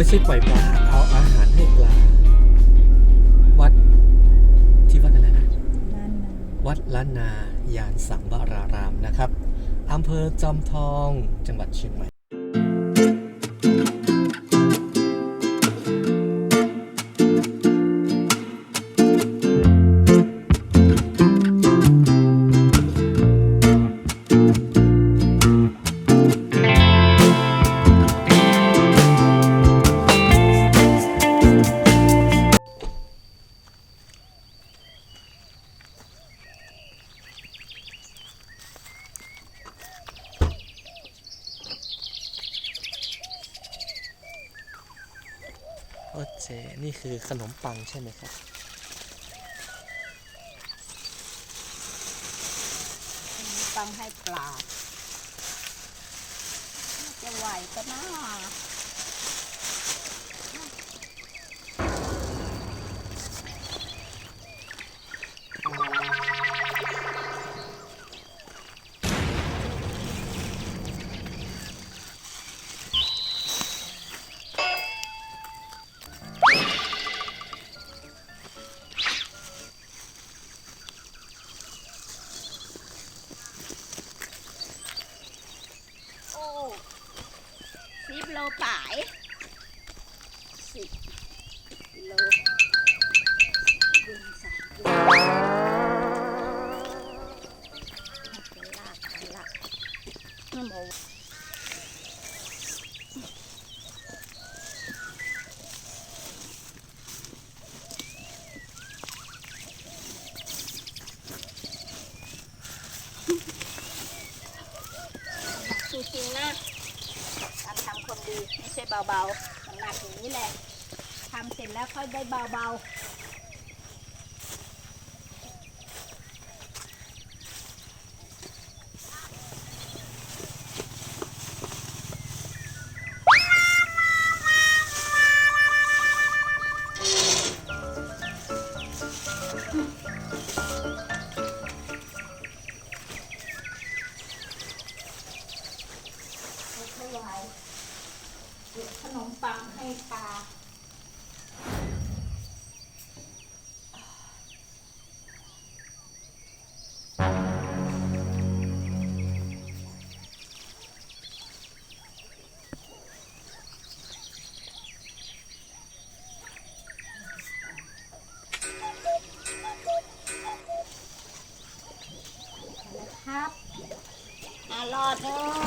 ไม่ใช่ปล่อยปลาเอาอาหารให้ปลา วัดที่วัดอะไรนะนั่นนะ วัดล้านนายานสังวรารามนะครับอำเภอจอมทองจังหวัดเชียงใหม่ โอเจนี่คือขนมปังใช่ไหมครับ ปังให้ปลา จะไหวก็น่า ป่ายสิบโลดึงใส่ดึงลากไปละน้ำโมจริงๆนะ ดีไม่ใช่เบาๆหนักอย่างนี้แหละทำเสร็จแล้วค่อยได้เบาๆ อ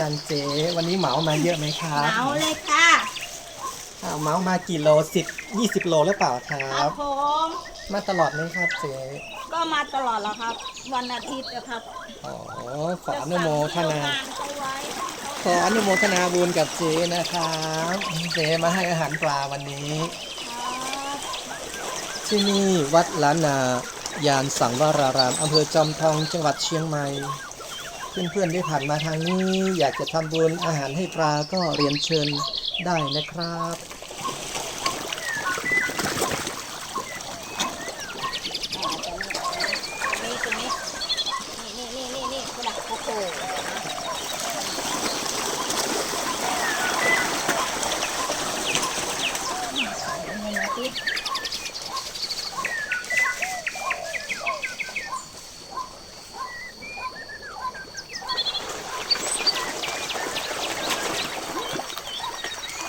ยังเจ๊วันนี้เหมามาเยอะไหมครับ เหนาเลยค่ะอ้าวเหมามากี่โลสิบยี่สิบโลหรือเปล่าครัครับ บผมมาตลอดไหมครับเจ๊ก็มาตลอดแล้วครับ วันอาทิตย์นะครับอ๋อขออนุโมทนา จะสั่งที่โรงงานเขาไว้ขออนุโมทนาบุญกับเจ๊นะครับเจ๊มาให้อาหารปลาวันนี้ ครับที่นี่วัดล้านนายานสังวรารามอำเภอจอมทองจังหวัดเชียงใหม่ เพื่อนๆได้ผ่านมาทางนี้ อยากจะทำบุญอาหารให้ปลาก็เรียนเชิญได้นะครับ นี่ตรงนี้นี่นี่นี่นี่กระดาษโกโก้นี่นะพี่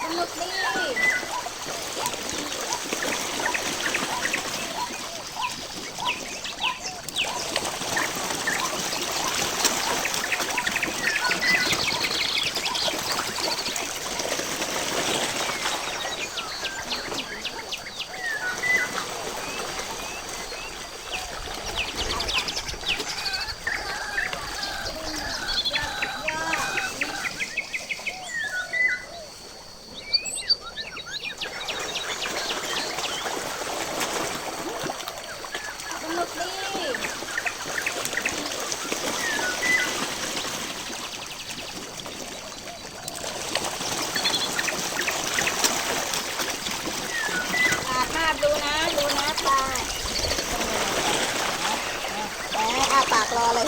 สนุกด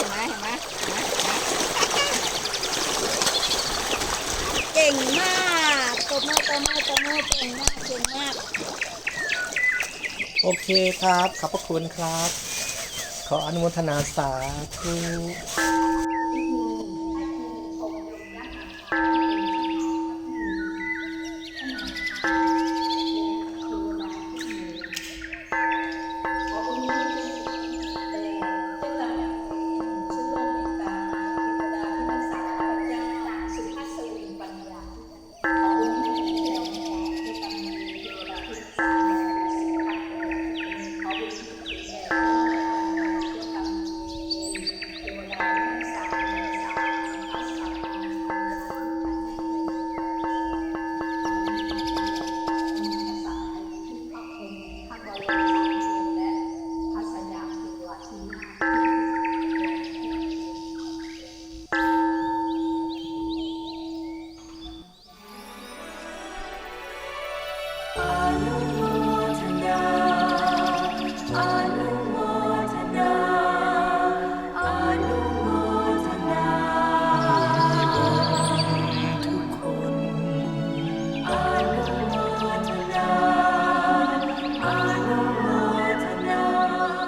ี ไหมเห็นไหมเห็นไหมเห็นไหมเก่งมากตบมือตบมือตบมือเก่งมากเก่งมาก โอเคครับ ขอบพระคุณครับ ขออนุโมทนาสาธุ